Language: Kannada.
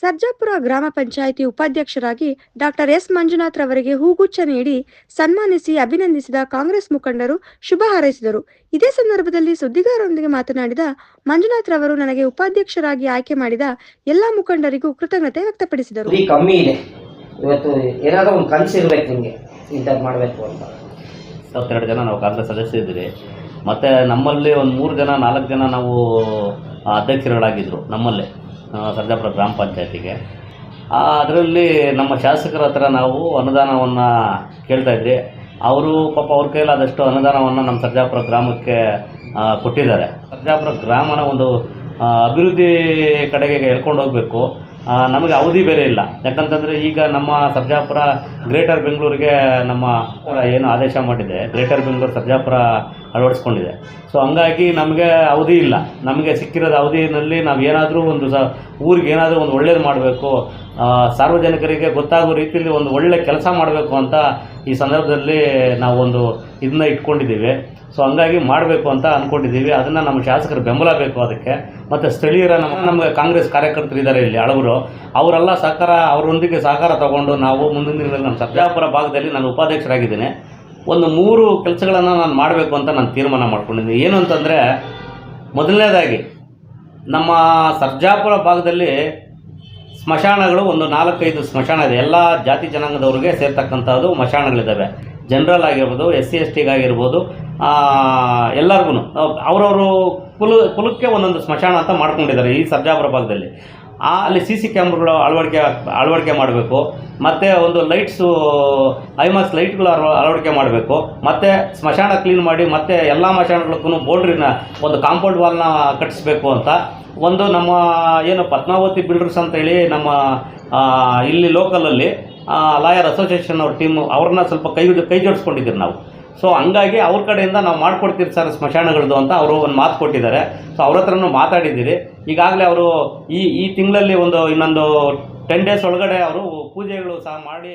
ಸರ್ಜಾಪುರ ಗ್ರಾಮ ಪಂಚಾಯಿತಿ ಉಪಾಧ್ಯಕ್ಷರಾಗಿ ಡಾಕ್ಟರ್ ಎಸ್ ಮಂಜುನಾಥ್ ರವರಿಗೆ ಹೂಗುಚ್ಛ ನೀಡಿ ಸನ್ಮಾನಿಸಿ ಅಭಿನಂದಿಸಿದ ಕಾಂಗ್ರೆಸ್ ಮುಖಂಡರು ಶುಭ ಹಾರೈಸಿದರು. ಇದೇ ಸಂದರ್ಭದಲ್ಲಿ ಸುದ್ದಿಗಾರರೊಂದಿಗೆ ಮಾತನಾಡಿದ ಮಂಜುನಾಥ್ ರವರು ನನಗೆ ಉಪಾಧ್ಯಕ್ಷರಾಗಿ ಆಯ್ಕೆ ಮಾಡಿದ ಎಲ್ಲಾ ಮುಖಂಡರಿಗೂ ಕೃತಜ್ಞತೆ ವ್ಯಕ್ತಪಡಿಸಿದರು. ಮತ್ತೆ ಕಮ್ಮಿ ಇದೆ. ಇವತ್ತು ಏನಾದರೂ ಒಂದು ಕನಸು ಇರ್ಬೇಕು ನಿಮಗೆ ಇಂಥದ್ದು ಮಾಡಬೇಕು ಅಂತ. ಇಪ್ಪತ್ತೆರಡು ಜನ ನಾವು ಕಾಂಗ್ರೆಸ್ ಸದಸ್ಯರಿದ್ದೀರಿ ಮತ್ತು ನಮ್ಮಲ್ಲಿ ಒಂದು ಮೂರು ಜನ ನಾಲ್ಕು ಜನ ನಾವು ಅಧ್ಯಕ್ಷರುಗಳಾಗಿದ್ದರು ನಮ್ಮಲ್ಲೇ. ಸರ್ಜಾಪುರ ಗ್ರಾಮ ಪಂಚಾಯತಿಗೆ. ಅದರಲ್ಲಿ ನಮ್ಮ ಶಾಸಕರ ಹತ್ರ ನಾವು ಅನುದಾನವನ್ನು ಕೇಳ್ತಾಯಿದ್ರಿ ಅವರು ಪಾಪ ಅವ್ರ ಕೈಲಾದಷ್ಟು ಅನುದಾನವನ್ನು ನಮ್ಮ ಸರ್ಜಾಪುರ ಗ್ರಾಮಕ್ಕೆ ಕೊಟ್ಟಿದ್ದಾರೆ. ಸರ್ಜಾಪುರ ಗ್ರಾಮನ ಒಂದು ಅಭಿವೃದ್ಧಿ ಕಡೆಗೆ ಎಳ್ಕೊಂಡು ಹೋಗಬೇಕು ನಮಗೆ ಅವಧಿ ಬೇರೆ ಇಲ್ಲ. ಯಾಕಂತಂದರೆ ಈಗ ನಮ್ಮ ಸರ್ಜಾಪುರ ಗ್ರೇಟರ್ ಬೆಂಗಳೂರಿಗೆ ನಮ್ಮ ಏನು ಆದೇಶ ಮಾಡಿದೆ. ಗ್ರೇಟರ್ ಬೆಂಗಳೂರು ಸರ್ಜಾಪುರ ಅಳವಡಿಸ್ಕೊಂಡಿದೆ. ಸೊ ಹಂಗಾಗಿ ನಮಗೆ ಅವಧಿ ಇಲ್ಲ. ನಮಗೆ ಸಿಕ್ಕಿರೋದು ಅವಧಿನಲ್ಲಿ ನಾವು ಏನಾದರೂ ಒಂದು ಸ, ಊರಿಗೆ ಏನಾದರೂ ಒಂದು ಒಳ್ಳೇದು ಮಾಡಬೇಕು ಸಾರ್ವಜನಿಕರಿಗೆ ಗೊತ್ತಾಗೋ ರೀತಿಯಲ್ಲಿ ಒಂದು ಒಳ್ಳೆ ಕೆಲಸ ಮಾಡಬೇಕು ಅಂತ ಈ ಸಂದರ್ಭದಲ್ಲಿ ನಾವು ಒಂದು ಇದನ್ನ ಇಟ್ಕೊಂಡಿದ್ದೀವಿ. ಸೊ ಹಂಗಾಗಿ ಮಾಡಬೇಕು ಅಂತ ಅಂದ್ಕೊಂಡಿದ್ದೀವಿ ಅದನ್ನು ನಮ್ಮ ಶಾಸಕರು ಬೆಂಬಲ ಬೇಕು ಅದಕ್ಕೆ. ಮತ್ತು ಸ್ಥಳೀಯರ ನಮ್ಮ ನಮಗೆ ಕಾಂಗ್ರೆಸ್ ಕಾರ್ಯಕರ್ತರು ಇದ್ದಾರೆ ಇಲ್ಲಿ, ಹಳಬರು. ಅವರೆಲ್ಲ ಸಹಕಾರ, ಅವರೊಂದಿಗೆ ಸಹಕಾರ ತಗೊಂಡು ನಾವು ಮುಂದಿನ ದಿನಗಳಲ್ಲಿ ನಮ್ಮ ಸರ್ಜಾಪುರ ಭಾಗದಲ್ಲಿ ನಾನು ಉಪಾಧ್ಯಕ್ಷರಾಗಿದ್ದೇನೆ. ಒಂದು ಮೂರು ಕೆಲಸಗಳನ್ನು ನಾನು ಮಾಡಬೇಕು ಅಂತ ನಾನು ತೀರ್ಮಾನ ಮಾಡ್ಕೊಂಡಿದ್ದೀನಿ. ಏನು ಅಂತಂದರೆ, ಮೊದಲನೇದಾಗಿ, ನಮ್ಮ ಸರ್ಜಾಪುರ ಭಾಗದಲ್ಲಿ ಸ್ಮಶಾನಗಳು ಒಂದು ನಾಲ್ಕೈದು ಸ್ಮಶಾನ ಇದೆ. ಎಲ್ಲ ಜಾತಿ ಜನಾಂಗದವ್ರಿಗೆ ಸೇರ್ತಕ್ಕಂಥದ್ದು ಸ್ಮಶಾನಗಳಿದ್ದಾವೆ ಜನರಲ್ ಆಗಿರ್ಬೋದು ಎಸ್ ಸಿ ಎಸ್ ಟಿಗಾಗಿರ್ಬೋದು ಎಲ್ಲರಿಗೂ ಅವರವರು ಕುಲ ಕುಲಕ್ಕೆ ಒಂದೊಂದು ಸ್ಮಶಾನ ಅಂತ ಮಾಡ್ಕೊಂಡಿದ್ದಾರೆ ಈ ಸರ್ಜಾಪುರ ಭಾಗದಲ್ಲಿ. ಆ ಅಲ್ಲಿ ಸಿ ಸಿ ಕ್ಯಾಮ್ರಾಗಳು ಅಳವಡಿಕೆ ಅಳವಡಿಕೆ ಮಾಡಬೇಕು. ಮತ್ತು ಒಂದು ಲೈಟ್ಸು ಐಮಾಕ್ಸ್ ಲೈಟ್ಗಳು ಅಳವ- ಅಳವಡಿಕೆ ಮಾಡಬೇಕು. ಮತ್ತು ಸ್ಮಶಾನ ಕ್ಲೀನ್ ಮಾಡಿ ಮತ್ತು ಎಲ್ಲ ಸ್ಮಶಾನಗಳಿಗೂ ಬೌಂಡ್ರಿನ ಒಂದು ಕಾಂಪೌಂಡ್ ವಾಲ್ನ ಕಟ್ಟಿಸ್ಬೇಕು ಅಂತ. ಒಂದು ನಮ್ಮ ಏನು ಪದ್ಮಾವತಿ ಬಿಲ್ಡರ್ಸ್ ಅಂತೇಳಿ ನಮ್ಮ ಆ, ಇಲ್ಲಿ ಲೋಕಲಲ್ಲಿ ಲಾಯರ್ ಅಸೋಸಿಯೇಷನ್ ಅವ್ರ ಟೀಮು ಅವ್ರನ್ನ ಸ್ವಲ್ಪ ಕೈ ಕೈ ಜೋಡಿಸ್ಕೊಂಡಿದ್ದೀರಿ ನಾವು. ಸೊ ಹಂಗಾಗಿ ಅವ್ರ ಕಡೆಯಿಂದ ನಾವು ಮಾಡ್ಕೊಡ್ತೀರಿ ಸರ್ ಸ್ಮಶಾನಗಳದ್ದು ಅಂತ ಅವರು ಒಂದು ಮಾತು ಕೊಟ್ಟಿದ್ದಾರೆ. ಸೊ ಅವ್ರ ಹತ್ರನೂ ಮಾತಾಡಿದ್ದೀರಿ. ಈಗಾಗಲೇ ಅವರು ಈ ಈ ತಿಂಗಳಲ್ಲಿ ಒಂದು ಇನ್ನೊಂದು ಟೆನ್ ಡೇಸ್ ಒಳಗಡೆ ಅವರು ಪೂಜೆಗಳು ಸಹ ಮಾಡಿ